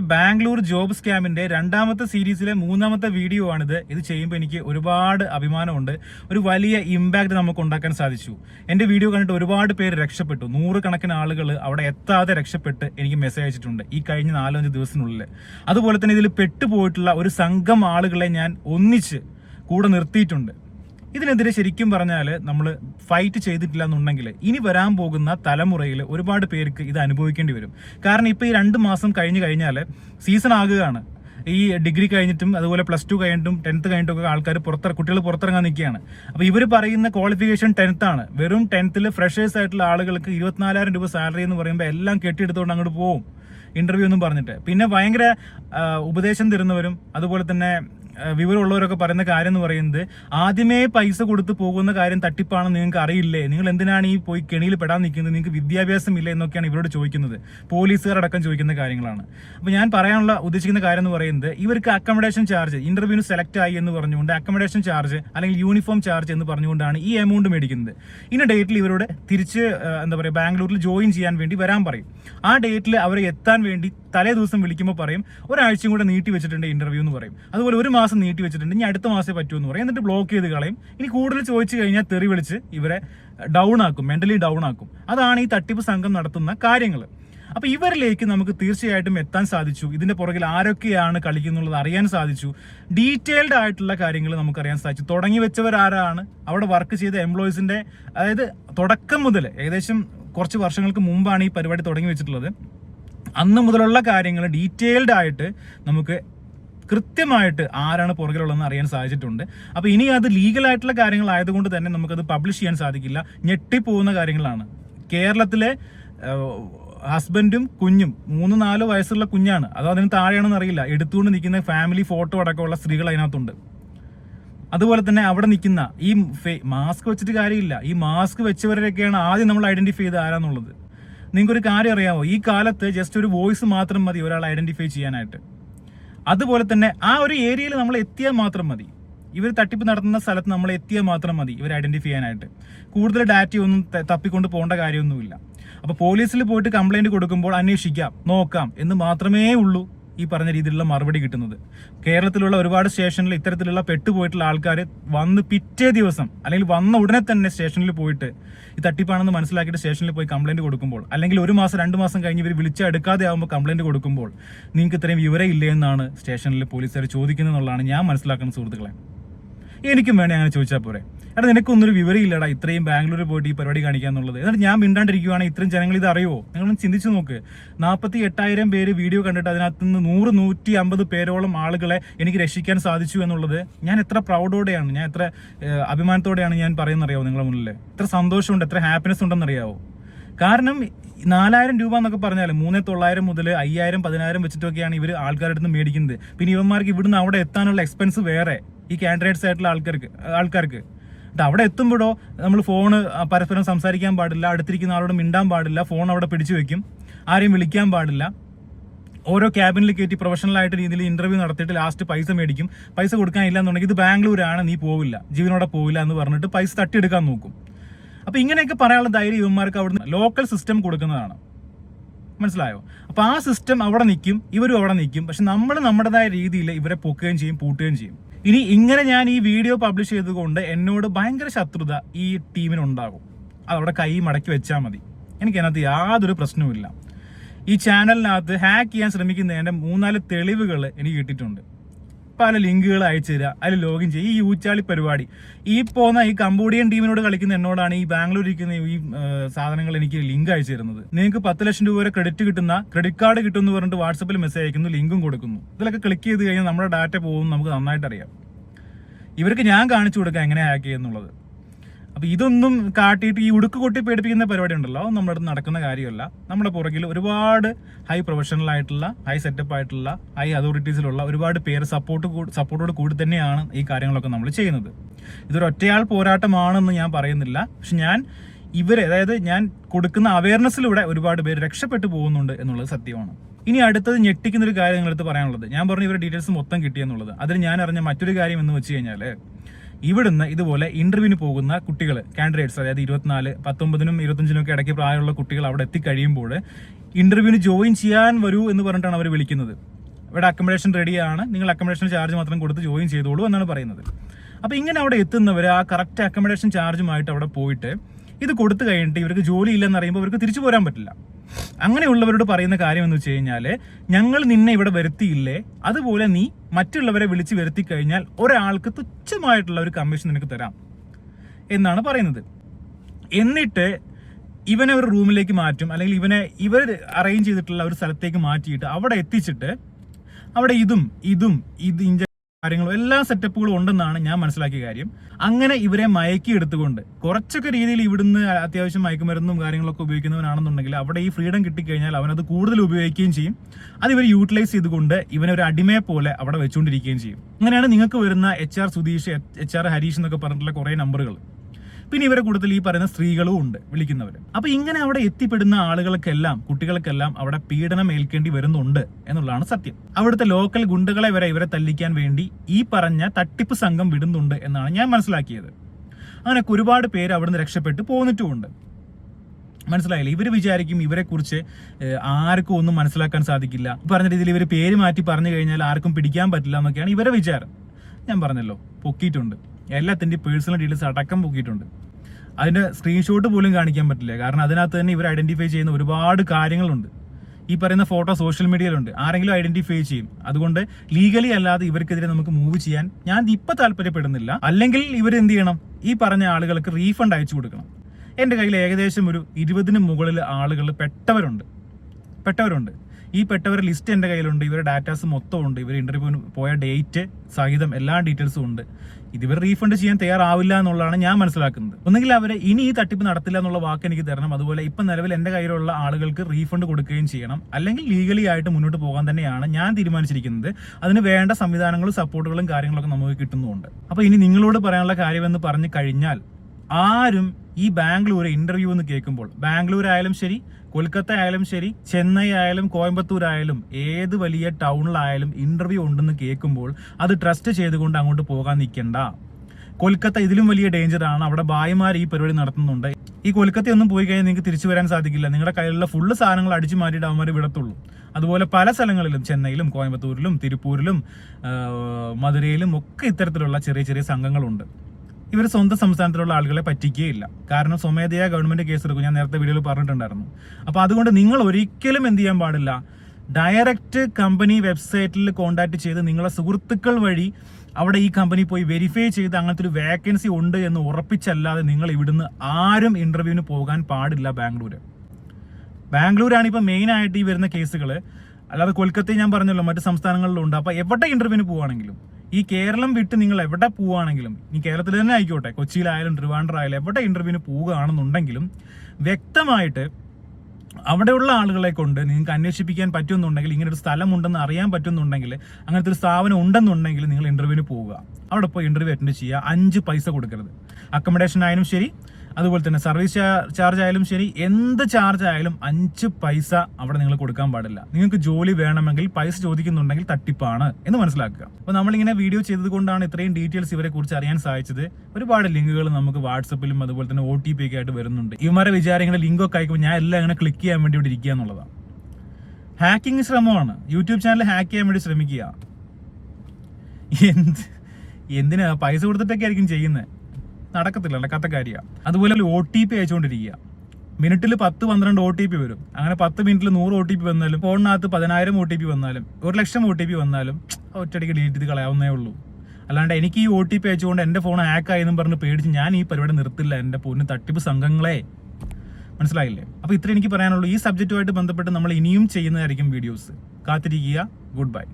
Bangalore job സ്കാമിന്റെ രണ്ടാമത്തെ സീരീസിലെ മൂന്നാമത്തെ വീഡിയോ ആണിത്. ഇത് ചെയ്യുമ്പോൾ എനിക്ക് ഒരുപാട് അഭിമാനമുണ്ട്. ഒരു വലിയ ഇമ്പാക്ട് നമുക്ക് ഉണ്ടാക്കാൻ സാധിച്ചു. എന്റെ വീഡിയോ കണ്ടിട്ട് ഒരുപാട് പേര് രക്ഷപ്പെട്ടു. നൂറുകണക്കിന് ആളുകൾ അവിടെ എത്താതെ രക്ഷപ്പെട്ട് എനിക്ക് മെസ്സേജ് അയച്ചിട്ടുണ്ട് ഈ കഴിഞ്ഞ നാലഞ്ച് ദിവസത്തിനുള്ളിൽ അതുപോലെ തന്നെ ഇതിൽ പെട്ടുപോയിട്ടുള്ള ഒരു സംഘം ആളുകളെ ഞാൻ ഒന്നിച്ച് കൂടെ നിർത്തിയിട്ടുണ്ട്. ഇതിനെതിരെ ശരിക്കും പറഞ്ഞാൽ നമ്മൾ ഫൈറ്റ് ചെയ്തിട്ടില്ല എന്നുണ്ടെങ്കിൽ ഇനി വരാൻ പോകുന്ന തലമുറയിൽ ഒരുപാട് പേർക്ക് ഇത് അനുഭവിക്കേണ്ടി വരും. കാരണം ഇപ്പോൾ ഈ രണ്ട് മാസം കഴിഞ്ഞ് കഴിഞ്ഞാൽ സീസൺ ആകുകയാണ്. ഈ ഡിഗ്രി കഴിഞ്ഞിട്ടും അതുപോലെ പ്ലസ് ടു കഴിഞ്ഞിട്ടും ടെൻത്ത് കഴിഞ്ഞിട്ടും ഒക്കെ ആൾക്കാർ പുറത്തിറ കുട്ടികൾ പുറത്തിറങ്ങാൻ നിൽക്കുകയാണ്. അപ്പോൾ ഇവർ പറയുന്ന ക്വാളിഫിക്കേഷൻ ടെൻത്താണ് വെറും ടെൻത്തിൽ ഫ്രഷേഴ്സ് ആയിട്ടുള്ള ആളുകൾക്ക് ഇരുപത്തിനാലായിരം രൂപ സാലറി എന്ന് പറയുമ്പോൾ എല്ലാം കെട്ടിയെടുത്തുകൊണ്ട് അങ്ങോട്ട് പോകും ഇന്റർവ്യൂ ഒന്നും പറഞ്ഞിട്ട്. പിന്നെ ഭയങ്കര ഉപദേശം തരുന്നവരും അതുപോലെ തന്നെ വിവരമുള്ളവരൊക്കെ പറയുന്ന കാര്യം എന്ന് പറയുന്നത് ആദ്യമേ പൈസ കൊടുത്ത് പോകുന്ന കാര്യം തട്ടിപ്പാണെന്ന് നിങ്ങൾക്ക് അറിയില്ലേ? നിങ്ങൾ എന്തിനാണ് ഈ പോയി കെണിയിൽ പെടാൻ നിൽക്കുന്നത്? നിങ്ങൾക്ക് വിദ്യാഭ്യാസം ഇല്ല എന്നൊക്കെയാണ് ഇവരോട് ചോദിക്കുന്നത്. പോലീസുകാരടക്കം ചോദിക്കുന്ന കാര്യങ്ങളാണ്. അപ്പോൾ ഞാൻ പറയാനുള്ള ഉദ്ദേശിക്കുന്ന കാര്യം എന്ന് പറയുന്നത് ഇവർക്ക് അക്കോമഡേഷൻ ചാർജ് ഇന്റർവ്യൂവിന് സെലക്ട് ആയി എന്ന് പറഞ്ഞുകൊണ്ട് അക്കോമഡേഷൻ ചാർജ് അല്ലെങ്കിൽ യൂണിഫോം ചാർജ് എന്ന് പറഞ്ഞുകൊണ്ടാണ് ഈ എമൗണ്ട് മേടിക്കുന്നത്. ഇന്ന ഡേറ്റിൽ ഇവരോട് തിരിച്ച് എന്താ പറയുക ബാംഗ്ലൂരിൽ ജോയിൻ ചെയ്യാൻ വേണ്ടി വരാൻ പറയും. ആ ഡേറ്റിൽ അവരെ എത്താൻ വേണ്ടി തലേ ദിവസം വിളിക്കുമ്പോൾ പറയും ഒരാഴ്ചയും കൂടെ നീട്ടി വെച്ചിട്ടുണ്ട് ഇന്റർവ്യൂ എന്ന് പറയും. അതുപോലെ ഒരു മാസം നീട്ടി വെച്ചിട്ടുണ്ട്. ഇനി അടുത്ത മാസമേ പറ്റൂ എന്ന് പറയും. എന്നിട്ട് ബ്ലോക്ക് ചെയ്ത് കളയും. ഇനി കൂടുതൽ ചോദിച്ചു കഴിഞ്ഞാൽ തെറി വിളിച്ച് ഇവരെ ഡൗൺ ആക്കും മെന്റലി ഡൗൺ ആക്കും. അതാണ് ഈ തട്ടിപ്പ് സംഘം നടത്തുന്ന കാര്യങ്ങൾ. അപ്പൊ ഇവരിലേക്ക് നമുക്ക് തീർച്ചയായിട്ടും എത്താൻ സാധിച്ചു. ഇതിന്റെ പുറകിൽ ആരൊക്കെയാണ് കളിക്കുന്നുള്ളത് അറിയാൻ സാധിച്ചു. ഡീറ്റെയിൽഡ് ആയിട്ടുള്ള കാര്യങ്ങൾ നമുക്ക് അറിയാൻ സാധിച്ചു. തുടങ്ങി വെച്ചവർ ആരാണ് അവിടെ വർക്ക് ചെയ്ത എംപ്ലോയീസിന്റെ അതായത് തുടക്കം മുതൽ ഏകദേശം കുറച്ച് വർഷങ്ങൾക്ക് മുമ്പാണ് ഈ പരിപാടി തുടങ്ങി വെച്ചിട്ടുള്ളത്. അന്ന് മുതലുള്ള കാര്യങ്ങൾ ഡീറ്റെയിൽഡ് ആയിട്ട് നമുക്ക് കൃത്യമായിട്ട് ആരാണ് പുറകിലുള്ളതെന്ന് അറിയാൻ സാധിച്ചിട്ടുണ്ട്. അപ്പോൾ ഇനി അത് ലീഗലായിട്ടുള്ള കാര്യങ്ങളായതുകൊണ്ട് തന്നെ നമുക്കത് പബ്ലിഷ് ചെയ്യാൻ സാധിക്കില്ല. ഞെട്ടിപ്പോകുന്ന കാര്യങ്ങളാണ്. കേരളത്തിലെ ഹസ്ബൻഡും കുഞ്ഞും മൂന്ന് നാല് വയസ്സുള്ള കുഞ്ഞാണ്. അത് അതിന് താഴെയാണെന്ന് അറിയില്ല. എടുത്തുകൊണ്ട് നിൽക്കുന്ന ഫാമിലി ഫോട്ടോ അടക്കമുള്ള സ്ത്രീകൾ അതിനകത്തുണ്ട്. അതുപോലെ തന്നെ അവിടെ നിൽക്കുന്ന ഈ മാസ്ക് വെച്ചിട്ട് കാര്യമില്ല. ഈ മാസ്ക് വെച്ചവരൊക്കെയാണ് ആദ്യം നമ്മൾ ഐഡന്റിഫൈ ചെയ്ത് ആരാന്നുള്ളത്. നിങ്ങൾക്കൊരു കാര്യം അറിയാമോ ഈ കാലത്ത് ജസ്റ്റ് ഒരു വോയിസ് മാത്രം മതി ഒരാൾ ഐഡന്റിഫൈ ചെയ്യാനായിട്ട്. അതുപോലെ തന്നെ ആ ഒരു ഏരിയയിൽ നമ്മൾ എത്തിയാൽ മാത്രം മതി. ഇവർ തട്ടിപ്പ് നടത്തുന്ന സ്ഥലത്ത് നമ്മൾ എത്തിയാൽ മാത്രം മതി ഇവർ ഐഡന്റിഫൈ ചെയ്യാനായിട്ട്. കൂടുതൽ ഡാറ്റ ഒന്നും തപ്പിക്കൊണ്ട് പോകേണ്ട കാര്യമൊന്നുമില്ല. അപ്പോൾ പോലീസിൽ പോയിട്ട് കംപ്ലൈന്റ് കൊടുക്കുമ്പോൾ അന്വേഷിക്കാം നോക്കാം എന്ന് മാത്രമേ ഉള്ളൂ. ഈ പറഞ്ഞ രീതിയിലുള്ള മറുപടി കിട്ടുന്നത്. കേരളത്തിലുള്ള ഒരുപാട് സ്റ്റേഷനിൽ ഇത്തരത്തിലുള്ള പെട്ടുപോയിട്ടുള്ള ആൾക്കാർ വന്ന് പിറ്റേ ദിവസം അല്ലെങ്കിൽ വന്ന ഉടനെ തന്നെ സ്റ്റേഷനിൽ പോയിട്ട് ഈ തട്ടിപ്പാണെന്ന് മനസ്സിലാക്കിയിട്ട് സ്റ്റേഷനിൽ പോയി കംപ്ലൈന്റ് കൊടുക്കുമ്പോൾ അല്ലെങ്കിൽ ഒരു മാസം രണ്ട് മാസം കഴിഞ്ഞ് ഇവർ വിളിച്ചെടുക്കാതെ ആകുമ്പോൾ കംപ്ലൈന്റ് കൊടുക്കുമ്പോൾ നിങ്ങൾക്ക് ഇത്രയും വിവരം ഇല്ലേ എന്നാണ് സ്റ്റേഷനിൽ പോലീസുകാർ ചോദിക്കുന്നത് എന്നുള്ളതാണ് ഞാൻ മനസ്സിലാക്കുന്ന സുഹൃത്തുക്കളെ. എനിക്കും വേണേ അങ്ങനെ ചോദിച്ചാൽ പോരെ. എടാ നിനക്കൊന്നൊരു വിവരമില്ലടാ ഇത്രയും ബാംഗ്ലൂരിൽ പോയിട്ട് ഈ പരിപാടി കാണിക്കുക എന്നുള്ളത്. എന്നിട്ട് ഞാൻ മിണ്ടാണ്ടിരിക്കുവാണെങ്കിൽ ഇത്രയും ജനങ്ങൾ ഇത് അറിയുമോ നിങ്ങളൊന്ന് ചിന്തിച്ചു നോക്ക്. നാൽപ്പത്തി എട്ടായിരം പേര് വീഡിയോ കണ്ടിട്ട് അതിനകത്ത് നിന്ന് നൂറ് നൂറ്റി അമ്പത് പേരോളം ആളുകളെ എനിക്ക് രക്ഷിക്കാൻ സാധിച്ചു എന്നുള്ളത് ഞാൻ എത്ര പ്രൗഡോടെയാണ് ഞാൻ എത്ര അഭിമാനത്തോടെയാണ് ഞാൻ പറയുന്നത് പറയുന്നറിയാവോ നിങ്ങളുടെ മുന്നിൽ എത്ര സന്തോഷമുണ്ട് എത്ര ഹാപ്പിനെസ് ഉണ്ടെന്നറിയാവോ? കാരണം നാലായിരം രൂപ എന്നൊക്കെ പറഞ്ഞാൽ മൂന്നേ തൊള്ളായിരം മുതൽ അയ്യായിരം പതിനായിരം വെച്ചിട്ടൊക്കെയാണ് ഇവർ ആൾക്കാരുടെ അടുത്ത് മേടിക്കുന്നത്. പിന്നെ ഇവന്മാർക്ക് ഇവിടുന്ന് അവിടെ എത്താനുള്ള എക്സ്പെൻസ് വേറെ. ഈ കാൻഡിഡേറ്റ്സ് ആയിട്ടുള്ള ആൾക്കാർക്ക് ആൾക്കാർക്ക്. അവിടെ എത്തുമ്പോഴോ നമ്മൾ ഫോണ് പരസ്പരം സംസാരിക്കാൻ പാടില്ല അടുത്തിരിക്കുന്ന ആളോട് മിണ്ടാൻ പാടില്ല ഫോൺ അവിടെ പിടിച്ചു വെക്കും ആരെയും വിളിക്കാൻ പാടില്ല. ഓരോ ക്യാബിനിൽ കയറ്റി പ്രൊഫഷണൽ ആയിട്ട് രീതിയിൽ ഇന്റർവ്യൂ നടത്തിയിട്ട് ലാസ്റ്റ് പൈസ മേടിക്കും. പൈസ കൊടുക്കാനില്ല എന്നുണ്ടെങ്കിൽ ഇത് ബാംഗ്ലൂരാണ് നീ പോവില്ല ജീവനോടെ പോവില്ല എന്ന് പറഞ്ഞിട്ട് പൈസ തട്ടിയെടുക്കാൻ നോക്കും. അപ്പൊ ഇങ്ങനെയൊക്കെ പറയാനുള്ള ധൈര്യം ഇവന്മാർക്ക് അവിടുന്ന് ലോക്കൽ സിസ്റ്റം കൊടുക്കുന്നതാണ്. മനസ്സിലായോ? അപ്പൊ ആ സിസ്റ്റം അവിടെ നിൽക്കും ഇവരും അവിടെ നിൽക്കും. പക്ഷെ നമ്മൾ നമ്മുടേതായ രീതിയിൽ ഇവരെ പൊക്കുകയും ചെയ്യും പൂട്ടുകയും ചെയ്യും. ഇനി ഇങ്ങനെ ഞാൻ ഈ വീഡിയോ പബ്ലിഷ് ചെയ്തുകൊണ്ട് എന്നോട് ഭയങ്കര ശത്രുത ഈ ടീമിനുണ്ടാകും. അതവിടെ കൈ മടക്കി വെച്ചാൽ മതി. എനിക്ക് അതിനകത്ത് യാതൊരു പ്രശ്നവുമില്ല. ഈ ചാനലിനകത്ത് ഹാക്ക് ചെയ്യാൻ ശ്രമിക്കുന്നതിന്റെ മൂന്നാൽ തെളിവുകൾ എനിക്ക് കിട്ടിയിട്ടുണ്ട്. പല ലിങ്കുകൾ അയച്ചു തരിക അതിൽ ലോഗിൻ ചെയ്യുക ഈ യൂച്ചാളി പരിപാടി. ഈ പോകുന്ന ഈ കംബോഡിയൻ ടീമിനോട് കളിക്കുന്ന എന്നോടാണ് ഈ ബാംഗ്ലൂർ ഇരിക്കുന്ന ഈ സാധനങ്ങൾ എനിക്ക് ലിങ്ക് അയച്ചു തരുന്നത്. നിങ്ങൾക്ക് പത്ത് ലക്ഷം രൂപ വരെ ക്രെഡിറ്റ് കിട്ടുന്ന ക്രെഡിറ്റ് കാർഡ് കിട്ടുമെന്ന് പറഞ്ഞിട്ട് വാട്സപ്പിൽ മെസ്സേജ് അയക്കുന്നു ലിങ്കും കൊടുക്കുന്നു. ഇതിലൊക്കെ ക്ലിക്ക് ചെയ്ത് കഴിഞ്ഞാൽ നമ്മുടെ ഡാറ്റ പോകും നമുക്ക് നന്നായിട്ട് അറിയാം. ഇവർക്ക് ഞാൻ കാണിച്ചു കൊടുക്കാം എങ്ങനെ ഹാക്ക് ചെയ്യുന്നുള്ളത് അപ്പൊ ഇതൊന്നും കാട്ടിയിട്ട് ഈ ഉടുക്ക് കൊട്ടി പേടിപ്പിക്കുന്ന പരിപാടി ഉണ്ടല്ലോ നമ്മുടെ അടുത്ത് നടക്കുന്ന കാര്യമല്ല. നമ്മുടെ പുറകിൽ ഒരുപാട് ഹൈ പ്രൊഫഷണൽ ആയിട്ടുള്ള ഹൈ സെറ്റപ്പ് ആയിട്ടുള്ള ഹൈ അതോറിറ്റീസിലുള്ള ഒരുപാട് പേര് സപ്പോർട്ട് സപ്പോർട്ടോട് കൂടി തന്നെയാണ് ഈ കാര്യങ്ങളൊക്കെ നമ്മൾ ചെയ്യുന്നത്. ഇതൊരു ഒറ്റയാൾ പോരാട്ടമാണെന്ന് ഞാൻ പറയുന്നില്ല. പക്ഷെ ഞാൻ ഇവരെ അതായത് ഞാൻ കൊടുക്കുന്ന അവയർനെസ്സിലൂടെ ഒരുപാട് പേര് രക്ഷപ്പെട്ടു പോകുന്നുണ്ട് എന്നുള്ളത് സത്യമാണ്. ഇനി അടുത്തത് ഞെട്ടിക്കുന്ന ഒരു കാര്യം നിങ്ങളടുത്ത് പറയാനുള്ളത്. ഞാൻ പറഞ്ഞു ഇവരുടെ ഡീറ്റെയിൽസ് മൊത്തം കിട്ടിയെന്നുള്ളത് അതിൽ ഞാൻ അറിഞ്ഞ മറ്റൊരു കാര്യം എന്ന് വെച്ച് കഴിഞ്ഞാൽ ഇവിടുന്ന് ഇതുപോലെ ഇന്റർവ്യൂവിന് പോകുന്ന കുട്ടികൾ കാൻഡിഡേറ്റ്സ് അതായത് ഇരുപത്തിനാല് പത്തൊമ്പതിനും ഇരുപത്തഞ്ചിനും ഒക്കെ ഇടയ്ക്ക് പ്രായമുള്ള കുട്ടികൾ അവിടെ എത്തിക്കഴിയുമ്പോൾ ഇന്റർവ്യൂവിന് ജോയിൻ ചെയ്യാൻ വരൂ എന്ന് പറഞ്ഞിട്ടാണ് അവർ വിളിക്കുന്നത്. ഇവിടെ അക്കോമഡേഷൻ റെഡിയാണ് നിങ്ങൾ അക്കോമഡേഷൻ ചാർജ് മാത്രം കൊടുത്ത് ജോയിൻ ചെയ്തോളൂ എന്നാണ് പറയുന്നത്. അപ്പോൾ ഇങ്ങനെ അവിടെ എത്തുന്നവർ ആ കറക്റ്റ് അക്കോമഡേഷൻ ചാർജുമായിട്ട് അവിടെ പോയിട്ട് ഇത് കൊടുത്തു കഴിഞ്ഞിട്ട് ഇവർക്ക് ജോലി ഇല്ലെന്ന് അറിയുമ്പോൾ ഇവർക്ക് തിരിച്ചു പോരാൻ പറ്റില്ല. അങ്ങനെയുള്ളവരോട് പറയുന്ന കാര്യം എന്ന് വെച്ച് കഴിഞ്ഞാൽ ഞങ്ങൾ നിന്നെ ഇവിടെ വരുത്തിയില്ലേ? അതുപോലെ നീ മറ്റുള്ളവരെ വിളിച്ച് വരുത്തി കഴിഞ്ഞാൽ ഒരാൾക്ക് തുച്ഛമായിട്ടുള്ള ഒരു കമ്മീഷൻ നിനക്ക് തരാം. എന്നാണ് പറയുന്നത്. എന്നിട്ട് ഇവനെ ഒരു റൂമിലേക്ക് മാറ്റും അല്ലെങ്കിൽ ഇവനെ ഇവർ അറേഞ്ച് ചെയ്തിട്ടുള്ള ഒരു സ്ഥലത്തേക്ക് മാറ്റിയിട്ട് അവിടെ എത്തിച്ചിട്ട് അവിടെ ഇതും ഇതും ഇത് ഇഞ്ച കാര്യങ്ങളും എല്ലാ സെറ്റപ്പുകളും ഉണ്ടെന്നാണ് ഞാൻ മനസ്സിലാക്കിയ കാര്യം. അങ്ങനെ ഇവരെ മയക്കി എടുത്തുകൊണ്ട് കുറച്ചൊക്കെ രീതിയിൽ ഇവിടുന്ന് അത്യാവശ്യം മയക്കുമരുന്നും കാര്യങ്ങളൊക്കെ ഉപയോഗിക്കുന്നവനാണെന്നുണ്ടെങ്കിൽ അവിടെ ഈ ഫ്രീഡം കിട്ടിക്കഴിഞ്ഞാൽ അവനത് കൂടുതൽ ഉപയോഗിക്കുകയും ചെയ്യും. അത് ഇവർ യൂട്ടിലൈസ് ചെയ്തുകൊണ്ട് ഇവനെ ഒരു അടിമയെ പോലെ അവിടെ വെച്ചുകൊണ്ടിരിക്കുകയും ചെയ്യും. അങ്ങനെയാണ് നിങ്ങൾക്ക് വരുന്ന H R Sudheesh H R Harish എന്നൊക്കെ പറഞ്ഞിട്ടുള്ള കുറേ നമ്പറുകൾ പിന്നെ ഇവരെ കൂടുതൽ ഈ പറയുന്ന സ്ത്രീകളും ഉണ്ട് വിളിക്കുന്നവർ അപ്പൊ ഇങ്ങനെ അവിടെ എത്തിപ്പെടുന്ന ആളുകൾക്കെല്ലാം കുട്ടികൾക്കെല്ലാം അവിടെ പീഡനം ഏൽക്കേണ്ടി വരുന്നുണ്ട് എന്നുള്ളതാണ് സത്യം. അവിടുത്തെ ലോക്കൽ ഗുണ്ടകളെ വരെ ഇവരെ തല്ലിക്കാൻ വേണ്ടി ഈ പറഞ്ഞ തട്ടിപ്പ് സംഘം വിടുന്നുണ്ട് എന്നാണ് ഞാൻ മനസ്സിലാക്കിയത്. അങ്ങനെ ഒരുപാട് പേര് അവിടുന്ന് രക്ഷപ്പെട്ട് പോന്നിട്ടുമുണ്ട്. മനസ്സിലായില്ല? ഇവർ വിചാരിക്കും ഇവരെ കുറിച്ച് ആർക്കും ഒന്നും മനസ്സിലാക്കാൻ സാധിക്കില്ല. പറഞ്ഞ രീതിയിൽ ഇവർ പേര് മാറ്റി പറഞ്ഞു കഴിഞ്ഞാൽ ആർക്കും പിടിക്കാൻ പറ്റില്ല എന്നൊക്കെയാണ് ഇവരെ വിചാരം. ഞാൻ പറഞ്ഞല്ലോ പൊക്കിയിട്ടുണ്ട്. എല്ലാത്തിന്റെയും പേഴ്സണൽ ഡീറ്റെയിൽസ് അടക്കം പൊക്കിയിട്ടുണ്ട്. അതിന്റെ സ്ക്രീൻഷോട്ട് പോലും കാണിക്കാൻ പറ്റില്ല. കാരണം അതിനകത്ത് തന്നെ ഇവർ ഐഡന്റിഫൈ ചെയ്യുന്ന ഒരുപാട് കാര്യങ്ങളുണ്ട്. ഈ പറയുന്ന ഫോട്ടോ സോഷ്യൽ മീഡിയയിലുണ്ട് ആരെങ്കിലും ഐഡന്റിഫൈ ചെയ്യും. അതുകൊണ്ട് ലീഗലി അല്ലാതെ ഇവർക്കെതിരെ നമുക്ക് മൂവ് ചെയ്യാൻ ഞാൻ ഇപ്പൊ താല്പര്യപ്പെടുന്നില്ല. അല്ലെങ്കിൽ ഇവർ എന്ത് ചെയ്യണം? ഈ പറഞ്ഞ ആളുകൾക്ക് റീഫണ്ട് അയച്ചു കൊടുക്കണം. എന്റെ കയ്യിൽ ഏകദേശം ഒരു ഇരുപതിന് മുകളിൽ ആളുകൾ പെട്ടവരുണ്ട്. പെട്ടവരുണ്ട്. ഈ പെട്ടവരുടെ ലിസ്റ്റ് എന്റെ കയ്യിലുണ്ട്. ഇവരുടെ ഡാറ്റാസ് മൊത്തം ഉണ്ട്. ഇവർ ഇന്റർവ്യൂവിന് പോയ ഡേറ്റ് സഹിതം എല്ലാ ഡീറ്റെയിൽസും ഉണ്ട്. ഇതിവർ റീഫണ്ട് ചെയ്യാൻ തയ്യാറാവില്ല എന്നുള്ളതാണ് ഞാൻ മനസ്സിലാക്കുന്നത്. ഒന്നുകിൽ അവരെ ഇനി ഈ തട്ടിപ്പ് നടത്തില്ല എന്നുള്ള വാക്ക് എനിക്ക് തരണം. അതുപോലെ ഇപ്പം നിലവിൽ എന്റെ കയ്യിലുള്ള ആളുകൾക്ക് റീഫണ്ട് കൊടുക്കുകയും ചെയ്യണം. അല്ലെങ്കിൽ ലീഗലി ആയിട്ട് മുന്നോട്ട് പോകാൻ തന്നെയാണ് ഞാൻ തീരുമാനിച്ചിരിക്കുന്നത്. അതിന് വേണ്ട സംവിധാനങ്ങളും സപ്പോർട്ടുകളും കാര്യങ്ങളൊക്കെ നമുക്ക് കിട്ടുന്നുമുണ്ട് അപ്പോൾ ഇനി നിങ്ങളോട് പറയാനുള്ള കാര്യമെന്ന് പറഞ്ഞു കഴിഞ്ഞാൽ ആരും ഈ ബാംഗ്ലൂർ ഇന്റർവ്യൂ എന്ന് കേൾക്കുമ്പോൾ ബാംഗ്ലൂർ ആയാലും ശരി കൊൽക്കത്ത ആയാലും ശരി ചെന്നൈ ആയാലും കോയമ്പത്തൂർ ആയാലും ഏത് വലിയ ടൗണിലായാലും ഇന്റർവ്യൂ ഉണ്ടെന്ന് കേൾക്കുമ്പോൾ അത് ട്രസ്റ്റ് ചെയ്തുകൊണ്ട് അങ്ങോട്ട് പോകാൻ നിൽക്കണ്ട. കൊൽക്കത്ത ഇതിലും വലിയ ഡേഞ്ചർ ആണ്. അവിടെ ഭായിമാർ ഈ പരിപാടി നടത്തുന്നുണ്ട്. ഈ കൊൽക്കത്ത ഒന്നും പോയി കഴിഞ്ഞാൽ നിങ്ങൾക്ക് തിരിച്ചു വരാൻ സാധിക്കില്ല. നിങ്ങളുടെ കയ്യിലുള്ള ഫുള്ള് സാധനങ്ങൾ അടിച്ചു മാറ്റിയിട്ട് അവന്മാർ വിടത്തുള്ളൂ. അതുപോലെ പല സ്ഥലങ്ങളിലും ചെന്നൈയിലും കോയമ്പത്തൂരിലും തിരുപ്പൂരിലും മധുരയിലും ഒക്കെ ഇത്തരത്തിലുള്ള ചെറിയ ചെറിയ സംഘങ്ങളുണ്ട്. ഇവർ സ്വന്തം സംസ്ഥാനത്തിലുള്ള ആളുകളെ പറ്റിക്കുകയില്ല കാരണം സ്വമേധയാ ഗവൺമെന്റ് കേസ് എടുക്കും ഞാൻ നേരത്തെ വീഡിയോയിൽ പറഞ്ഞിട്ടുണ്ടായിരുന്നു. അപ്പോൾ അതുകൊണ്ട് നിങ്ങൾ ഒരിക്കലും എന്ത് ചെയ്യാൻ പാടില്ല. ഡയറക്റ്റ് കമ്പനി വെബ്സൈറ്റിൽ കോൺടാക്ട് ചെയ്ത് നിങ്ങളെ സുഹൃത്തുക്കൾ വഴി അവിടെ ഈ കമ്പനി പോയി വെരിഫൈ ചെയ്ത് അങ്ങനത്തെ ഒരു വേക്കൻസി ഉണ്ട് എന്ന് ഉറപ്പിച്ചല്ലാതെ നിങ്ങൾ ഇവിടുന്ന് ആരും ഇന്റർവ്യൂവിന് പോകാൻ പാടില്ല ബാംഗ്ലൂര്. ബാംഗ്ലൂരാണ് ഇപ്പൊ മെയിൻ ആയിട്ട് ഈ വരുന്ന കേസുകൾ അല്ലാതെ കൊൽക്കത്തയിൽ ഞാൻ പറഞ്ഞല്ലോ മറ്റു സംസ്ഥാനങ്ങളിലുണ്ട്. അപ്പൊ എവിടെ ഇന്റർവ്യൂവിന് പോവാണെങ്കിലും ഈ കേരളം വിട്ട് നിങ്ങൾ എവിടെ പോവുകയാണെങ്കിലും ഈ കേരളത്തിൽ തന്നെ ആയിക്കോട്ടെ കൊച്ചിയിലായാലും ട്രിവാൻഡ്രം ആയാലും എവിടെ ഇന്റർവ്യൂവിന് പോവുകയാണെന്നുണ്ടെങ്കിലും വ്യക്തമായിട്ട് അവിടെയുള്ള ആളുകളെ കൊണ്ട് നിങ്ങൾക്ക് അന്വേഷിപ്പിക്കാൻ പറ്റുന്നുണ്ടെങ്കിൽ ഇങ്ങനെ ഒരു സ്ഥലം ഉണ്ടെന്ന് അറിയാൻ പറ്റുന്നുണ്ടെങ്കിൽ അങ്ങനത്തെ ഒരു സ്ഥാപനം ഉണ്ടെന്നുണ്ടെങ്കിൽ നിങ്ങൾ ഇന്റർവ്യൂവിന് പോവുക. അവിടെ പോയി ഇന്റർവ്യൂ അറ്റൻഡ് ചെയ്യുക. അഞ്ച് പൈസ കൊടുക്കരുത്. അക്കോമഡേഷൻ ആയാലും ശരി അതുപോലെ തന്നെ സർവീസ് ചാർജ് ആയാലും ശരി എന്ത് ചാർജ് ആയാലും അഞ്ച് പൈസ അവിടെ നിങ്ങൾ കൊടുക്കാൻ പാടില്ല. നിങ്ങൾക്ക് ജോലി വേണമെങ്കിൽ പൈസ ചോദിക്കുന്നുണ്ടെങ്കിൽ തട്ടിപ്പാണ് എന്ന് മനസ്സിലാക്കുക. അപ്പോൾ നമ്മളിങ്ങനെ വീഡിയോ ചെയ്തത് കൊണ്ടാണ് ഇത്രയും ഡീറ്റെയിൽസ് ഇവരെ കുറിച്ച് അറിയാൻ സാധിച്ചത്. ഒരുപാട് ലിങ്കുകൾ നമുക്ക് വാട്സപ്പിലും അതുപോലെ തന്നെ ഒ ടി പി ഒക്കെ ആയിട്ട് വരുന്നുണ്ട്. ഇവന്മാരെ ലിങ്ക് ലിങ്കൊക്കെ അയക്കുമ്പോൾ ഞാൻ എല്ലാം ഇങ്ങനെ ക്ലിക്ക് ചെയ്യാൻ വേണ്ടി ഇവിടെ ഇരിക്കുക എന്നുള്ളതാണ്. ഹാക്കിംഗ് ശ്രമമാണ്. യൂട്യൂബ് ചാനൽ ഹാക്ക് ചെയ്യാൻ വേണ്ടി ശ്രമിക്കുക. എന്ത് എന്തിനാ? പൈസ കൊടുത്തിട്ടൊക്കെ ആയിരിക്കും ചെയ്യുന്നത് നടക്കത്തില്ല നടക്കാത്ത കാര്യമാണ് അതുപോലെ ഒ ടി പി അയച്ചുകൊണ്ടിരിക്കുക. മിനിറ്റിൽ പത്ത് പന്ത്രണ്ട് ഒ ടി പി വരും. അങ്ങനെ പത്ത് മിനിറ്റിൽ നൂറ് ഒ ടി പി വന്നാലും ഫോണിനകത്ത് പതിനായിരം ഒ ടി പി വന്നാലും ഒരു ലക്ഷം ഒ ടി പി വന്നാലും ഒറ്റയടിക്ക് ഡിലീറ്റ് ചെയ്ത് കളയാവുന്നേ ഉള്ളൂ. അല്ലാണ്ട് എനിക്ക് ഈ ഒ ടി പി അയച്ചുകൊണ്ട് എന്റെ ഫോൺ ആയെന്നും പറഞ്ഞ് പേടിച്ച് ഞാൻ ഈ പരിപാടി നിർത്തില്ല എന്റെ പൊന്ന് തട്ടിപ്പ് സംഘങ്ങളെ. മനസ്സിലായില്ലേ? അപ്പോൾ ഇത്ര എനിക്ക് പറയാനുള്ളൂ. ഈ സബ്ജക്റ്റുമായിട്ട് ബന്ധപ്പെട്ട് നമ്മൾ ഇനിയും ചെയ്യുന്നതായിരിക്കും വീഡിയോസ് കാത്തിരിക്കുക. Good bye